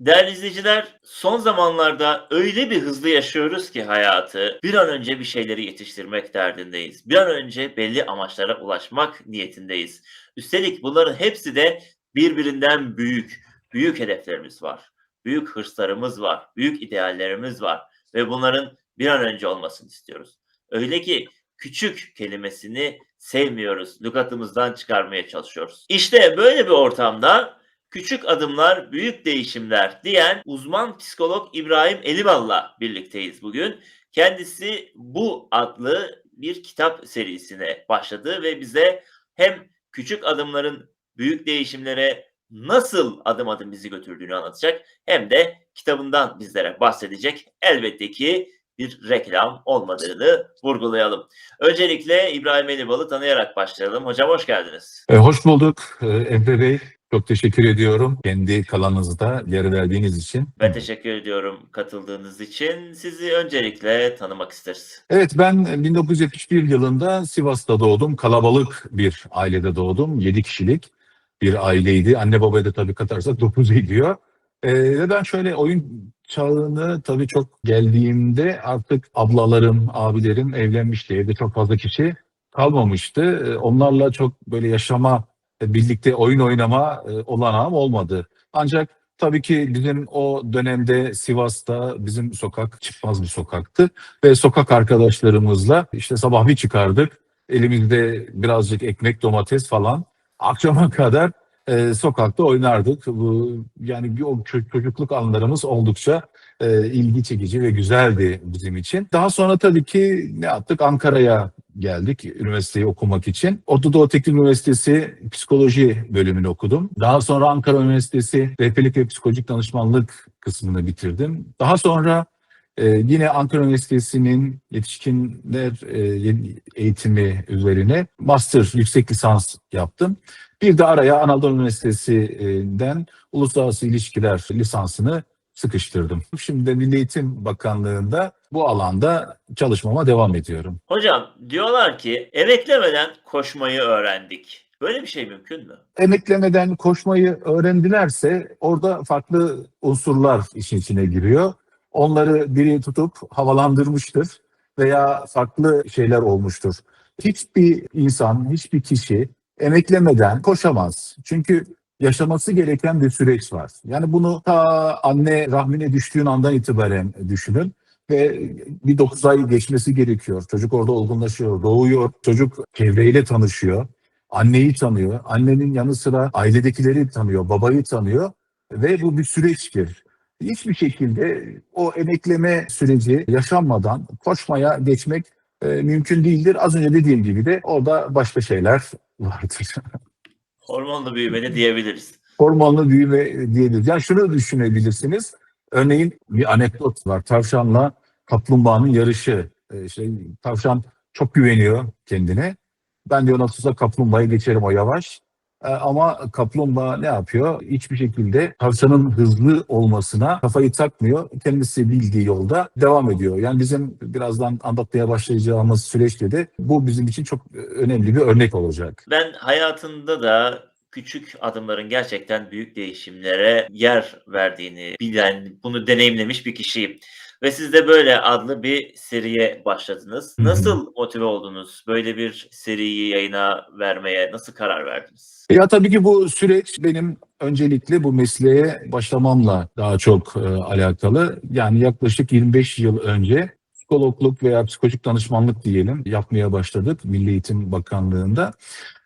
Değerli izleyiciler, son zamanlarda öyle bir hızlı yaşıyoruz ki hayatı, bir an önce bir şeyleri yetiştirmek derdindeyiz. Bir an önce belli amaçlara ulaşmak niyetindeyiz. Üstelik bunların hepsi de birbirinden büyük, büyük hedeflerimiz var. Büyük hırslarımız var, büyük ideallerimiz var ve bunların bir an önce olmasını istiyoruz. Öyle ki küçük kelimesini sevmiyoruz, lügatımızdan çıkarmaya çalışıyoruz. İşte böyle bir ortamda Küçük adımlar, büyük değişimler diyen uzman psikolog İbrahim Elibal'la birlikteyiz bugün. Kendisi bu adlı bir kitap serisine başladı ve bize hem küçük adımların büyük değişimlere nasıl adım adım bizi götürdüğünü anlatacak hem de kitabından bizlere bahsedecek. Elbette ki bir reklam olmadığını vurgulayalım. Öncelikle İbrahim Elibal'ı tanıyarak başlayalım. Hocam hoş geldiniz. E, hoş bulduk e, Emre Bey. Çok teşekkür ediyorum kendi kalanınızda yer verdiğiniz için. Ben teşekkür ediyorum katıldığınız için. Sizi öncelikle tanımak isteriz. Evet ben 1971 yılında Sivas'ta doğdum. Kalabalık bir ailede doğdum. 7 kişilik bir aileydi. Anne babaya da tabii katarsak 9 ediyor. E, ve ben şöyle oyun çağını tabii çok geldiğimde artık ablalarım, abilerim evlenmişti. Evde çok fazla kişi kalmamıştı. E, onlarla çok böyle yaşama birlikte oyun oynama e, olanağım olmadı. Ancak tabii ki bizim o dönemde Sivas'ta bizim sokak çıkmaz bir sokaktı ve sokak arkadaşlarımızla işte sabah bir çıkardık. Elimizde birazcık ekmek, domates falan. Akşama kadar e, sokakta oynardık. Bu yani o ço- çocukluk anlarımız oldukça e, ilgi çekici ve güzeldi bizim için. Daha sonra tabii ki ne yaptık? Ankara'ya geldik üniversiteyi okumak için. Orta Doğu Teknik Üniversitesi Psikoloji bölümünü okudum. Daha sonra Ankara Üniversitesi Rehberlik ve Psikolojik Danışmanlık kısmını bitirdim. Daha sonra e, yine Ankara Üniversitesi'nin yetişkinler e, eğitimi üzerine master yüksek lisans yaptım. Bir de araya Anadolu Üniversitesi'nden Uluslararası İlişkiler lisansını sıkıştırdım. Şimdi de Milli Eğitim Bakanlığı'nda bu alanda çalışmama devam ediyorum. Hocam diyorlar ki emeklemeden koşmayı öğrendik. Böyle bir şey mümkün mü? Emeklemeden koşmayı öğrendilerse orada farklı unsurlar işin içine giriyor. Onları biri tutup havalandırmıştır veya farklı şeyler olmuştur. Hiçbir insan, hiçbir kişi emeklemeden koşamaz. Çünkü yaşaması gereken bir süreç var. Yani bunu ta anne rahmine düştüğün andan itibaren düşünün ve bir 9 ay geçmesi gerekiyor. Çocuk orada olgunlaşıyor, doğuyor. Çocuk çevreyle tanışıyor. Anneyi tanıyor. Annenin yanı sıra ailedekileri tanıyor, babayı tanıyor ve bu bir süreçtir. Hiçbir şekilde o emekleme süreci yaşanmadan koşmaya geçmek e, mümkün değildir. Az önce dediğim gibi de orada başka şeyler vardır. Hormonlu büyümeli diyebiliriz. Hormonlu büyüme diyebiliriz. Yani şunu düşünebilirsiniz. Örneğin bir anekdot var. Tavşanla kaplumbağanın yarışı. Ee, işte tavşan çok güveniyor kendine. Ben diyor nasılsa kaplumbağayı geçerim o yavaş. Ee, ama kaplumbağa ne yapıyor? Hiçbir şekilde tavşanın hızlı olmasına kafayı takmıyor. Kendisi bildiği yolda devam ediyor. Yani bizim birazdan anlatmaya başlayacağımız süreçte de bu bizim için çok önemli bir örnek olacak. Ben hayatında da küçük adımların gerçekten büyük değişimlere yer verdiğini bilen, bunu deneyimlemiş bir kişiyim. Ve siz de böyle adlı bir seriye başladınız. Hı hı. Nasıl motive oldunuz? Böyle bir seriyi yayına vermeye nasıl karar verdiniz? Ya tabii ki bu süreç benim öncelikle bu mesleğe başlamamla daha çok e, alakalı. Yani yaklaşık 25 yıl önce psikologluk veya psikolojik danışmanlık diyelim yapmaya başladık Milli Eğitim Bakanlığı'nda.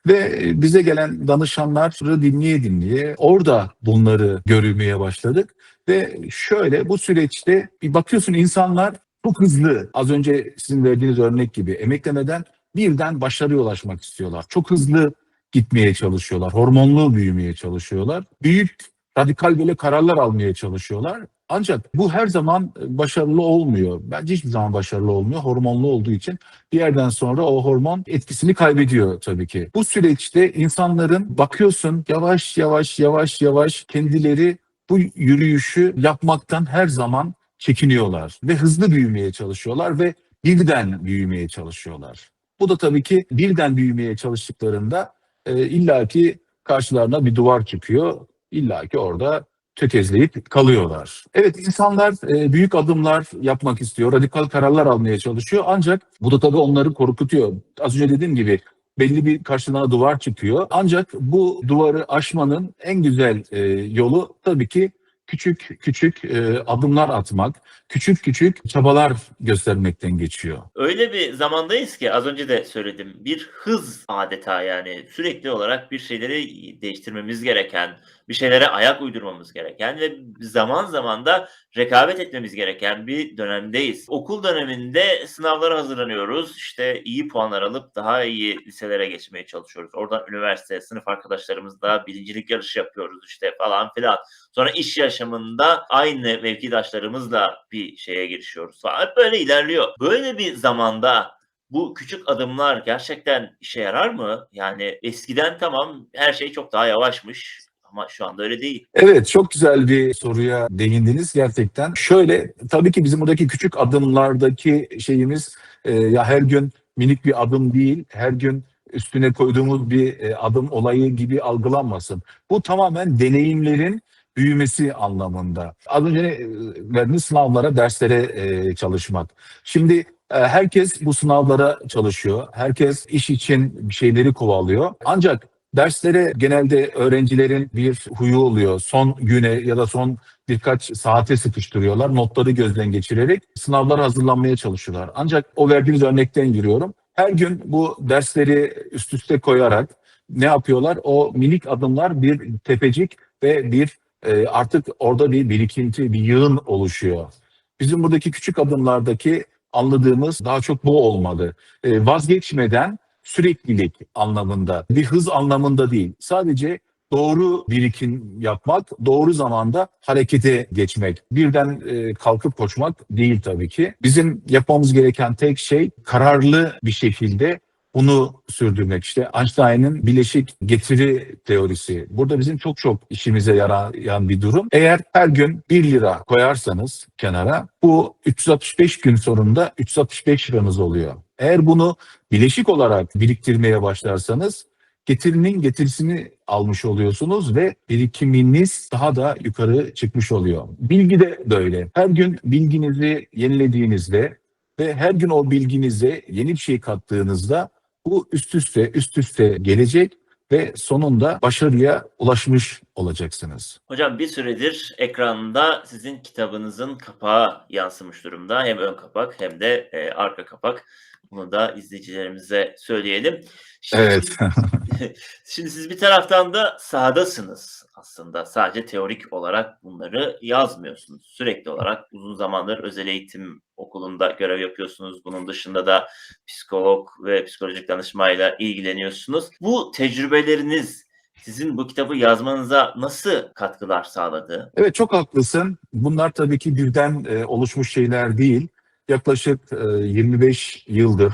Ve bize gelen danışanları dinleye dinleye orada bunları görmeye başladık. Ve şöyle bu süreçte bir bakıyorsun insanlar çok hızlı az önce sizin verdiğiniz örnek gibi emeklemeden birden başarıya ulaşmak istiyorlar. Çok hızlı gitmeye çalışıyorlar. Hormonlu büyümeye çalışıyorlar. Büyük radikal böyle kararlar almaya çalışıyorlar. Ancak bu her zaman başarılı olmuyor. Bence hiçbir zaman başarılı olmuyor. Hormonlu olduğu için bir yerden sonra o hormon etkisini kaybediyor tabii ki. Bu süreçte insanların bakıyorsun yavaş yavaş yavaş yavaş kendileri bu yürüyüşü yapmaktan her zaman çekiniyorlar ve hızlı büyümeye çalışıyorlar ve birden büyümeye çalışıyorlar. Bu da tabii ki birden büyümeye çalıştıklarında e, illaki karşılarına bir duvar çıkıyor. İlla ki orada tökezleyip kalıyorlar. Evet insanlar e, büyük adımlar yapmak istiyor, radikal kararlar almaya çalışıyor ancak bu da tabii onları korkutuyor. Az önce dediğim gibi belli bir karşılarına duvar çıkıyor. Ancak bu duvarı aşmanın en güzel e, yolu tabii ki küçük küçük e, adımlar atmak, küçük küçük çabalar göstermekten geçiyor. Öyle bir zamandayız ki az önce de söyledim. Bir hız adeta yani sürekli olarak bir şeyleri değiştirmemiz gereken, bir şeylere ayak uydurmamız gereken ve zaman zaman da rekabet etmemiz gereken bir dönemdeyiz. Okul döneminde sınavlara hazırlanıyoruz. İşte iyi puanlar alıp daha iyi liselere geçmeye çalışıyoruz. Oradan üniversite, sınıf arkadaşlarımızla birincilik yarışı yapıyoruz işte falan filan. Sonra iş yaşamında aynı mevkidaşlarımızla bir şeye girişiyoruz. Hep böyle ilerliyor. Böyle bir zamanda bu küçük adımlar gerçekten işe yarar mı? Yani eskiden tamam her şey çok daha yavaşmış ama şu anda öyle değil. Evet çok güzel bir soruya değindiniz gerçekten. Şöyle tabii ki bizim buradaki küçük adımlardaki şeyimiz e, ya her gün minik bir adım değil, her gün üstüne koyduğumuz bir e, adım olayı gibi algılanmasın. Bu tamamen deneyimlerin büyümesi anlamında. Az önce e, verdiğiniz sınavlara, derslere e, çalışmak. Şimdi e, herkes bu sınavlara çalışıyor. Herkes iş için bir şeyleri kovalıyor. Ancak derslere genelde öğrencilerin bir huyu oluyor. Son güne ya da son birkaç saate sıkıştırıyorlar. Notları gözden geçirerek sınavlara hazırlanmaya çalışıyorlar. Ancak o verdiğiniz örnekten giriyorum. Her gün bu dersleri üst üste koyarak ne yapıyorlar? O minik adımlar bir tepecik ve bir e, artık orada bir birikinti, bir yığın oluşuyor. Bizim buradaki küçük adımlardaki anladığımız daha çok bu olmalı. E, vazgeçmeden süreklilik anlamında, bir hız anlamında değil. Sadece doğru birikim yapmak, doğru zamanda harekete geçmek. Birden e, kalkıp koşmak değil tabii ki. Bizim yapmamız gereken tek şey kararlı bir şekilde bunu sürdürmek. İşte Einstein'ın bileşik getiri teorisi. Burada bizim çok çok işimize yarayan bir durum. Eğer her gün 1 lira koyarsanız kenara bu 365 gün sonunda 365 liranız oluyor. Eğer bunu bileşik olarak biriktirmeye başlarsanız getirinin getirisini almış oluyorsunuz ve birikiminiz daha da yukarı çıkmış oluyor. Bilgi de böyle. Her gün bilginizi yenilediğinizde ve her gün o bilginize yeni bir şey kattığınızda bu üst üste üst üste gelecek ve sonunda başarıya ulaşmış olacaksınız. Hocam bir süredir ekranda sizin kitabınızın kapağı yansımış durumda. Hem ön kapak hem de e, arka kapak. Bunu da izleyicilerimize söyleyelim. Şimdi, Evet. şimdi siz bir taraftan da sahadasınız aslında. Sadece teorik olarak bunları yazmıyorsunuz. Sürekli olarak uzun zamandır özel eğitim okulunda görev yapıyorsunuz. Bunun dışında da psikolog ve psikolojik danışmayla ilgileniyorsunuz. Bu tecrübeleriniz sizin bu kitabı yazmanıza nasıl katkılar sağladı? Evet çok haklısın. Bunlar tabii ki birden e, oluşmuş şeyler değil. Yaklaşık e, 25 yıldır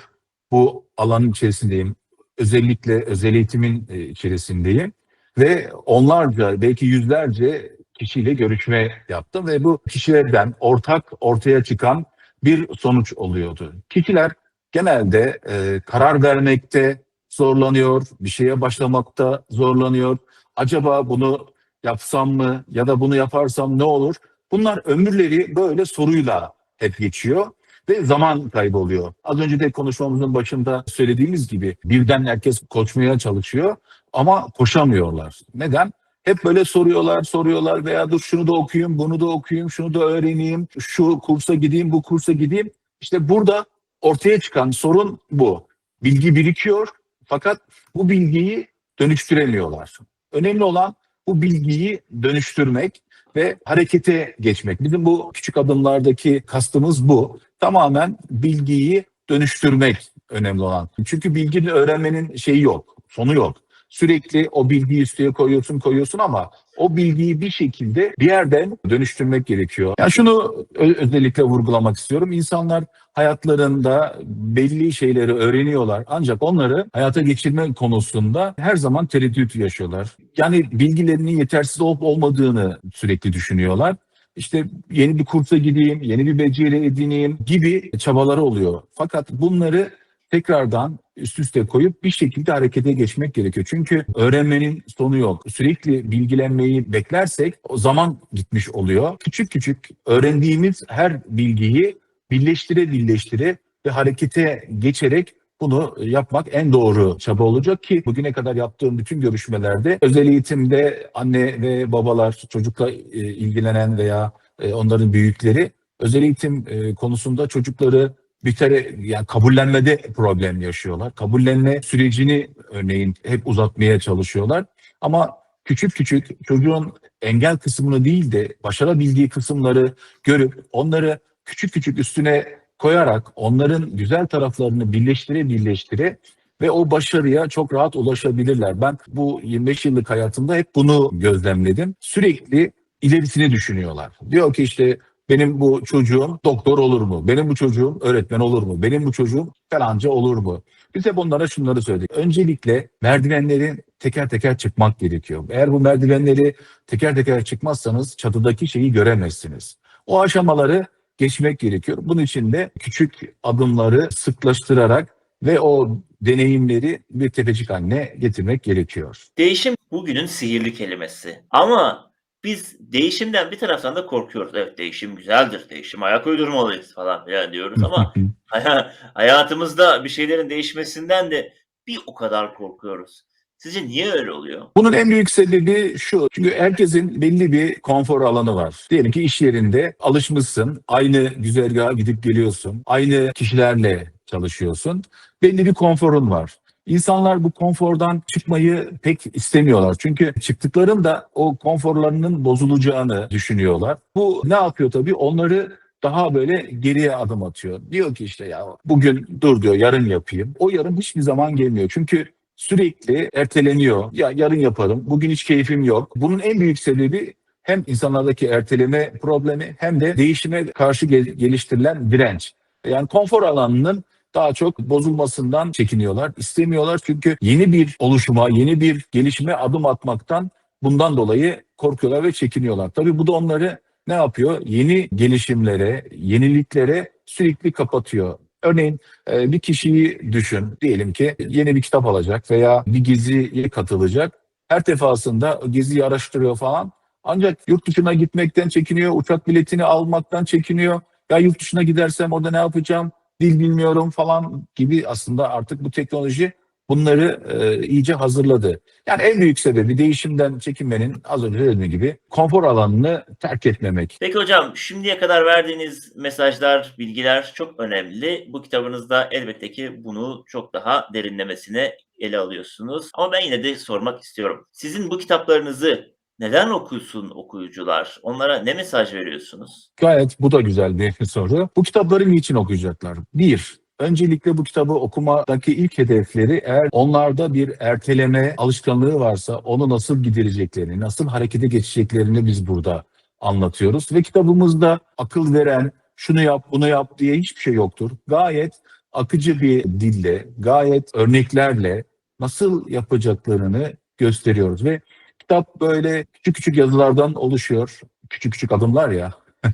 bu alanın içerisindeyim. Özellikle özel eğitimin e, içerisindeyim. Ve onlarca belki yüzlerce kişiyle görüşme yaptım ve bu kişilerden ortak ortaya çıkan bir sonuç oluyordu. Kişiler genelde e, karar vermekte zorlanıyor, bir şeye başlamakta zorlanıyor. Acaba bunu yapsam mı ya da bunu yaparsam ne olur? Bunlar ömürleri böyle soruyla hep geçiyor ve zaman kaybı oluyor. Az önce de konuşmamızın başında söylediğimiz gibi birden herkes koşmaya çalışıyor ama koşamıyorlar. Neden? Hep böyle soruyorlar, soruyorlar veya dur şunu da okuyayım, bunu da okuyayım, şunu da öğreneyim, şu kursa gideyim, bu kursa gideyim. İşte burada ortaya çıkan sorun bu. Bilgi birikiyor fakat bu bilgiyi dönüştüremiyorlar. Önemli olan bu bilgiyi dönüştürmek ve harekete geçmek. Bizim bu küçük adımlardaki kastımız bu. Tamamen bilgiyi dönüştürmek önemli olan. Çünkü bilginin öğrenmenin şeyi yok, sonu yok. Sürekli o bilgiyi üstüne koyuyorsun koyuyorsun ama o bilgiyi bir şekilde bir yerden dönüştürmek gerekiyor. Yani şunu özellikle vurgulamak istiyorum. İnsanlar hayatlarında belli şeyleri öğreniyorlar ancak onları hayata geçirme konusunda her zaman tereddüt yaşıyorlar. Yani bilgilerinin yetersiz olup olmadığını sürekli düşünüyorlar. İşte yeni bir kursa gideyim, yeni bir beceri edineyim gibi çabaları oluyor. Fakat bunları tekrardan üst üste koyup bir şekilde harekete geçmek gerekiyor. Çünkü öğrenmenin sonu yok. Sürekli bilgilenmeyi beklersek o zaman gitmiş oluyor. Küçük küçük öğrendiğimiz her bilgiyi birleştire birleştire ve harekete geçerek bunu yapmak en doğru çaba olacak ki bugüne kadar yaptığım bütün görüşmelerde özel eğitimde anne ve babalar çocukla e, ilgilenen veya e, onların büyükleri özel eğitim e, konusunda çocukları bir kere yani kabullenmede problem yaşıyorlar. Kabullenme sürecini örneğin hep uzatmaya çalışıyorlar. Ama küçük küçük çocuğun engel kısmını değil de başarabildiği kısımları görüp onları küçük küçük üstüne koyarak onların güzel taraflarını birleştire birleştire ve o başarıya çok rahat ulaşabilirler. Ben bu 25 yıllık hayatımda hep bunu gözlemledim. Sürekli ilerisini düşünüyorlar. Diyor ki işte benim bu çocuğum doktor olur mu? Benim bu çocuğum öğretmen olur mu? Benim bu çocuğum falanca olur mu? Biz hep onlara şunları söyledik. Öncelikle merdivenleri teker teker çıkmak gerekiyor. Eğer bu merdivenleri teker teker çıkmazsanız çatıdaki şeyi göremezsiniz. O aşamaları geçmek gerekiyor. Bunun için de küçük adımları sıklaştırarak ve o deneyimleri bir tepecik haline getirmek gerekiyor. Değişim bugünün sihirli kelimesi. Ama biz değişimden bir taraftan da korkuyoruz. Evet değişim güzeldir. Değişim ayak uydurmalıyız falan filan diyoruz ama haya- hayatımızda bir şeylerin değişmesinden de bir o kadar korkuyoruz. Sizce niye öyle oluyor? Bunun en büyük sebebi şu. Çünkü herkesin belli bir konfor alanı var. Diyelim ki iş yerinde alışmışsın. Aynı güzergaha gidip geliyorsun. Aynı kişilerle çalışıyorsun. Belli bir konforun var. İnsanlar bu konfordan çıkmayı pek istemiyorlar. Çünkü çıktıklarında o konforlarının bozulacağını düşünüyorlar. Bu ne yapıyor tabii? Onları daha böyle geriye adım atıyor. Diyor ki işte ya bugün dur diyor yarın yapayım. O yarın hiçbir zaman gelmiyor. Çünkü sürekli erteleniyor. Ya yarın yaparım. Bugün hiç keyfim yok. Bunun en büyük sebebi hem insanlardaki erteleme problemi hem de değişime karşı gel- geliştirilen direnç. Yani konfor alanının daha çok bozulmasından çekiniyorlar. istemiyorlar çünkü yeni bir oluşuma, yeni bir gelişime adım atmaktan bundan dolayı korkuyorlar ve çekiniyorlar. Tabii bu da onları ne yapıyor? Yeni gelişimlere, yeniliklere sürekli kapatıyor. Örneğin e, bir kişiyi düşün. Diyelim ki yeni bir kitap alacak veya bir geziye katılacak. Her defasında geziyi araştırıyor falan. Ancak yurt dışına gitmekten çekiniyor, uçak biletini almaktan çekiniyor. Ya yurt dışına gidersem orada ne yapacağım? Dil bilmiyorum falan gibi aslında artık bu teknoloji bunları e, iyice hazırladı. Yani en büyük sebebi değişimden çekinmenin az önce dediğim gibi konfor alanını terk etmemek. Peki hocam şimdiye kadar verdiğiniz mesajlar, bilgiler çok önemli. Bu kitabınızda elbette ki bunu çok daha derinlemesine ele alıyorsunuz. Ama ben yine de sormak istiyorum. Sizin bu kitaplarınızı neden okusun okuyucular? Onlara ne mesaj veriyorsunuz? Gayet bu da güzel bir soru. Bu kitapları niçin okuyacaklar? Bir, öncelikle bu kitabı okumadaki ilk hedefleri eğer onlarda bir erteleme alışkanlığı varsa onu nasıl gidereceklerini, nasıl harekete geçeceklerini biz burada anlatıyoruz. Ve kitabımızda akıl veren, şunu yap, bunu yap diye hiçbir şey yoktur. Gayet akıcı bir dille, gayet örneklerle nasıl yapacaklarını gösteriyoruz. Ve kitap böyle küçük küçük yazılardan oluşuyor. Küçük küçük adımlar ya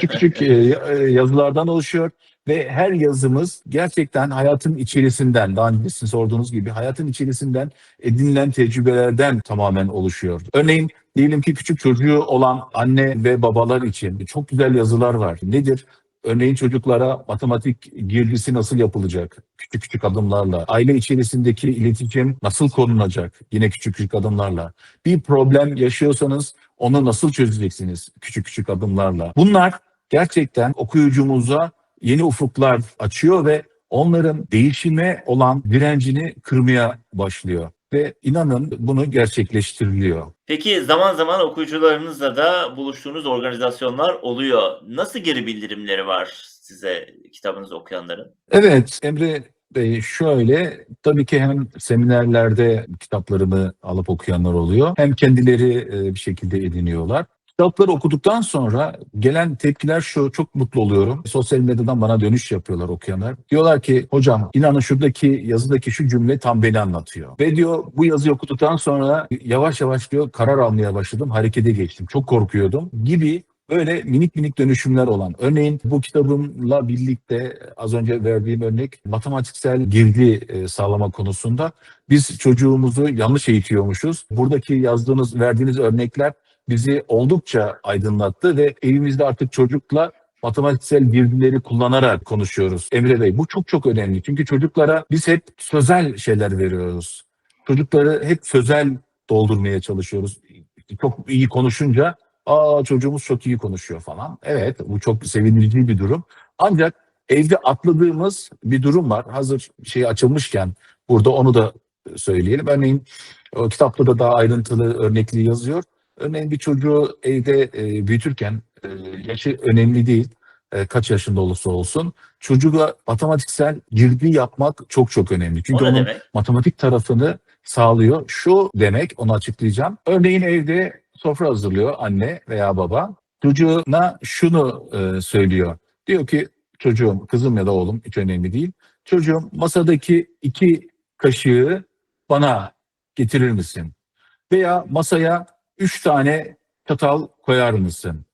küçük küçük e, e, yazılardan oluşuyor ve her yazımız gerçekten hayatın içerisinden, daha önce sizin sorduğunuz gibi hayatın içerisinden edinilen tecrübelerden tamamen oluşuyor. Örneğin diyelim ki küçük çocuğu olan anne ve babalar için çok güzel yazılar var. Nedir? Örneğin çocuklara matematik girdisi nasıl yapılacak? Küçük küçük adımlarla. Aile içerisindeki iletişim nasıl korunacak? Yine küçük küçük adımlarla. Bir problem yaşıyorsanız onu nasıl çözeceksiniz küçük küçük adımlarla? Bunlar gerçekten okuyucumuza yeni ufuklar açıyor ve onların değişime olan direncini kırmaya başlıyor. Ve inanın bunu gerçekleştiriliyor. Peki zaman zaman okuyucularınızla da buluştuğunuz organizasyonlar oluyor. Nasıl geri bildirimleri var size kitabınızı okuyanların? Evet Emre Bey şöyle tabii ki hem seminerlerde kitaplarımı alıp okuyanlar oluyor hem kendileri e, bir şekilde ediniyorlar. Kitapları okuduktan sonra gelen tepkiler şu çok mutlu oluyorum. Sosyal medyadan bana dönüş yapıyorlar okuyanlar. Diyorlar ki hocam inanın şuradaki yazıdaki şu cümle tam beni anlatıyor. Ve diyor bu yazıyı okuduktan sonra yavaş yavaş diyor karar almaya başladım harekete geçtim. Çok korkuyordum gibi Böyle minik minik dönüşümler olan. Örneğin bu kitabımla birlikte az önce verdiğim örnek matematiksel girdi e, sağlama konusunda biz çocuğumuzu yanlış eğitiyormuşuz. Buradaki yazdığınız, verdiğiniz örnekler bizi oldukça aydınlattı ve evimizde artık çocukla matematiksel girdileri kullanarak konuşuyoruz. Emre Bey bu çok çok önemli. Çünkü çocuklara biz hep sözel şeyler veriyoruz. Çocukları hep sözel doldurmaya çalışıyoruz. Çok iyi konuşunca aa çocuğumuz çok iyi konuşuyor falan. Evet bu çok sevindirici bir durum. Ancak evde atladığımız bir durum var. Hazır şey açılmışken burada onu da söyleyelim. Örneğin o kitapta da daha ayrıntılı örnekli yazıyor. Örneğin bir çocuğu evde e, büyütürken e, yaşı önemli değil. E, kaç yaşında olursa olsun. Çocuğa matematiksel girdi yapmak çok çok önemli. Çünkü onun demek? matematik tarafını sağlıyor. Şu demek, onu açıklayacağım. Örneğin evde sofra hazırlıyor anne veya baba. Çocuğuna şunu e, söylüyor. Diyor ki çocuğum, kızım ya da oğlum hiç önemli değil. Çocuğum masadaki iki kaşığı bana getirir misin? Veya masaya üç tane çatal koyar mısın?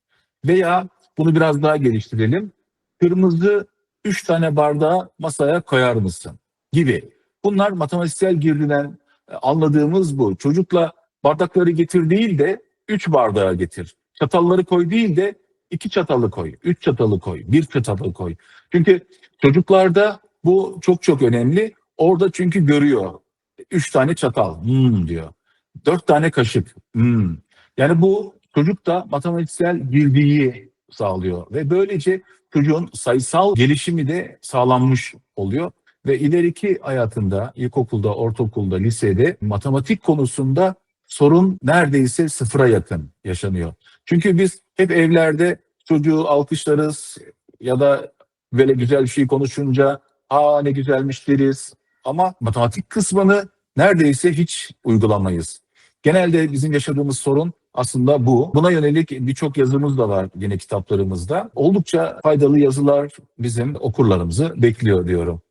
Veya bunu biraz daha geliştirelim. Kırmızı üç tane bardağı masaya koyar mısın? Gibi. Bunlar matematiksel girdiden e, anladığımız bu. Çocukla bardakları getir değil de üç bardağı getir. Çatalları koy değil de iki çatalı koy, üç çatalı koy, bir çatalı koy. Çünkü çocuklarda bu çok çok önemli. Orada çünkü görüyor. Üç tane çatal, hmm diyor. Dört tane kaşık, hmm. Yani bu çocuk da matematiksel girdiği sağlıyor. Ve böylece çocuğun sayısal gelişimi de sağlanmış oluyor ve ileriki hayatında ilkokulda, ortaokulda, lisede matematik konusunda sorun neredeyse sıfıra yakın yaşanıyor. Çünkü biz hep evlerde çocuğu alkışlarız ya da böyle güzel bir şey konuşunca aa ne güzelmiş deriz ama matematik kısmını neredeyse hiç uygulamayız. Genelde bizim yaşadığımız sorun aslında bu. Buna yönelik birçok yazımız da var yine kitaplarımızda. Oldukça faydalı yazılar bizim okurlarımızı bekliyor diyorum.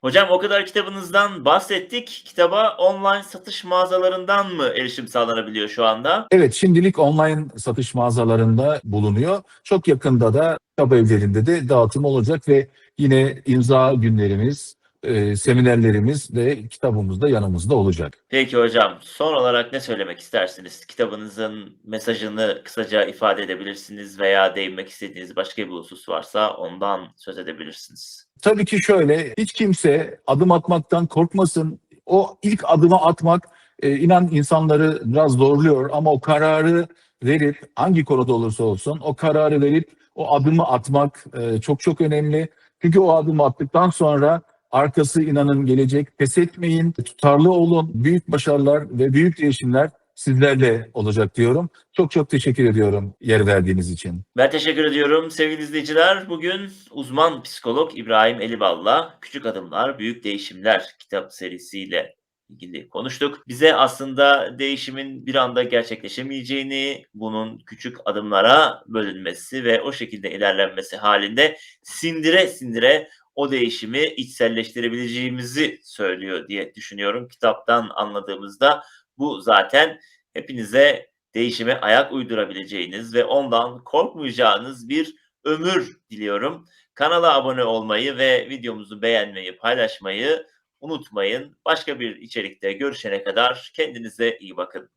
Hocam o kadar kitabınızdan bahsettik. Kitaba online satış mağazalarından mı erişim sağlanabiliyor şu anda? Evet şimdilik online satış mağazalarında bulunuyor. Çok yakında da kitap evlerinde de dağıtım olacak ve yine imza günlerimiz, e, seminerlerimiz de kitabımız da yanımızda olacak. Peki hocam, son olarak ne söylemek istersiniz? Kitabınızın mesajını kısaca ifade edebilirsiniz veya değinmek istediğiniz başka bir husus varsa ondan söz edebilirsiniz. Tabii ki şöyle, hiç kimse adım atmaktan korkmasın. O ilk adımı atmak e, inan insanları biraz zorluyor ama o kararı verip hangi konuda olursa olsun o kararı verip o adımı atmak e, çok çok önemli. Çünkü o adımı attıktan sonra arkası inanın gelecek. Pes etmeyin, tutarlı olun. Büyük başarılar ve büyük değişimler sizlerle olacak diyorum. Çok çok teşekkür ediyorum yer verdiğiniz için. Ben teşekkür ediyorum sevgili izleyiciler. Bugün uzman psikolog İbrahim Elibal'la Küçük Adımlar Büyük Değişimler kitap serisiyle ilgili konuştuk. Bize aslında değişimin bir anda gerçekleşemeyeceğini, bunun küçük adımlara bölünmesi ve o şekilde ilerlenmesi halinde sindire sindire o değişimi içselleştirebileceğimizi söylüyor diye düşünüyorum. Kitaptan anladığımızda bu zaten hepinize değişime ayak uydurabileceğiniz ve ondan korkmayacağınız bir ömür diliyorum. Kanala abone olmayı ve videomuzu beğenmeyi, paylaşmayı unutmayın. Başka bir içerikte görüşene kadar kendinize iyi bakın.